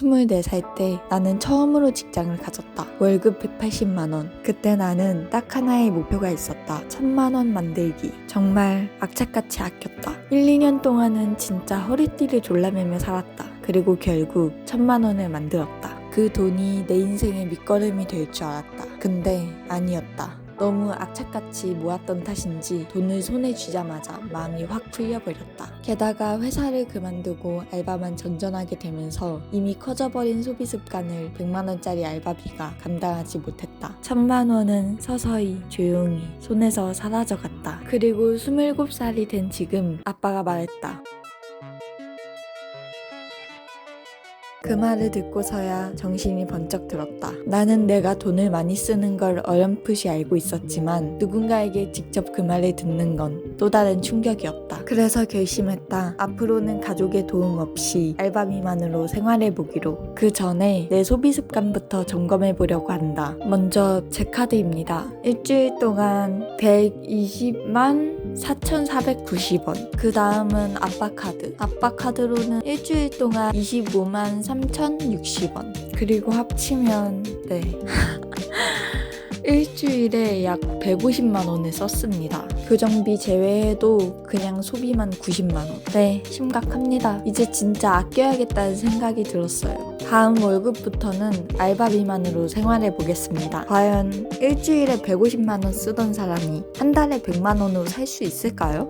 24살 때 나는 처음으로 직장을 가졌다. 월급 180만 원. 그때 나는 딱 하나의 목표가 있었다. 천만 원 만들기. 정말 악착같이 아꼈다. 1, 2년 동안은 진짜 허리띠를 졸라매며 살았다. 그리고 결국 천만 원을 만들었다. 그 돈이 내 인생의 밑거름이 될 줄 알았다. 근데 아니었다. 너무 악착같이 모았던 탓인지 돈을 손에 쥐자마자 마음이 확 풀려버렸다. 게다가 회사를 그만두고 알바만 전전하게 되면서 이미 커져버린 소비 습관을 100만원짜리 알바비가 감당하지 못했다. 천만 원은 서서히 조용히 손에서 사라져갔다. 그리고 27살이 된 지금 아빠가 말했다. 그 말을 듣고서야 정신이 번쩍 들었다. 나는 내가 돈을 많이 쓰는 걸 어렴풋이 알고 있었지만 누군가에게 직접 그 말을 듣는 건 또 다른 충격이었다. 그래서 결심했다. 앞으로는 가족의 도움 없이 알바 미만으로 생활해 보기로. 그 전에 내 소비 습관부터 점검해 보려고 한다. 먼저 제 카드입니다. 일주일 동안 120만 4,490원. 그 다음은 아빠 카드. 아빠 카드로는 일주일 동안 25만 3,060원. 그리고 합치면, 네. 일주일에 약 150만 원을 썼습니다. 교정비 제외해도 그냥 소비만 90만 원. 네, 심각합니다. 이제 진짜 아껴야겠다는 생각이 들었어요. 다음 월급부터는 알바 비만으로 생활해 보겠습니다. 과연 일주일에 150만 원 쓰던 사람이 한 달에 100만 원으로 살 수 있을까요?